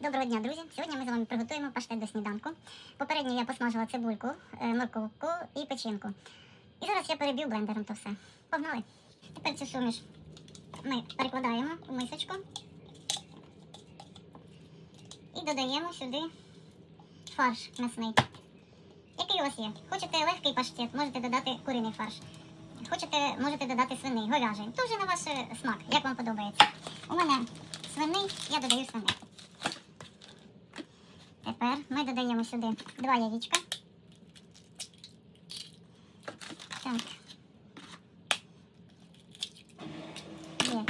Доброго дня, друзі! Сьогодні ми з вами приготуємо паштет до сніданку. Попередньо я посмажила цибульку, е, морковку і печінку. І зараз я переб'ю блендером то все. Погнали! Тепер цю суміш ми перекладаємо у мисочку і додаємо сюди фарш м'ясний. Який у вас є? Хочете легкий паштет, можете додати куриний фарш. Хочете, можете додати свиний, говяжий. То на ваш е, смак, як вам подобається. У мене свиний, я додаю свиний. Тепер ми додаємо сюди два яєчка. Так. Є.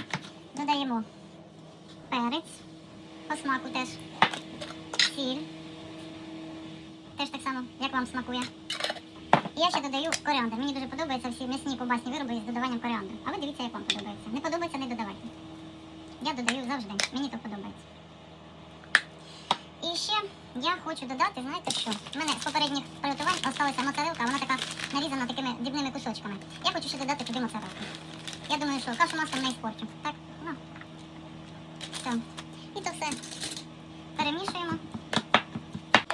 Додаємо перець по смаку теж. Сіль. Теж так само, як вам смакує. І я ще додаю коріандр. Мені дуже подобаються всі м'ясні ковбасні вироби з додаванням коріандру. А ви дивіться, як вам подобається. Не подобається, не додавайте. Я додаю завжди. Мені то подобається. Я хочу додати, знаєте що? У мене з попередніх приготувань залишилася моцарелка, вона така нарізана такими дрібними кусочками. Я хочу ще додати туди моцарелку. Я думаю, що кашу маслом не іспорчу. Так? Ну. Все. І то все перемішуємо.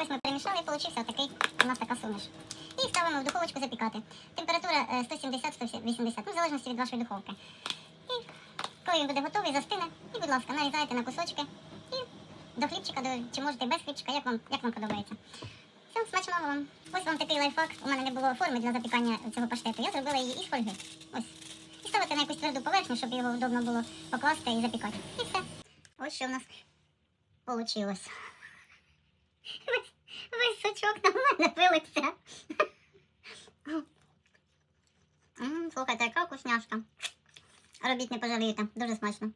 Ось ми перемішали і получився такий у нас така суміш. І ставимо в духовочку запікати. Температура е, 170-180, ну в залежності від вашої духовки. І коли він буде готовий, застине, і, будь ласка, нарізайте на кусочки. До хлібчика, до, чи можете без хлібчика, як вам, як вам подобається. Все, смачного вам. Ось вам такий лайфхак. У мене не було форми для запікання цього паштету. Я зробила її із фольги. Ось. І ставити на якусь тверду поверхню, щоб його удобно було покласти і запікати. І все. Ось що в нас вийшло. Весь, сочок на мене вилився. Слухайте, яка вкусняшка. Робіть не пожалієте. Дуже смачно.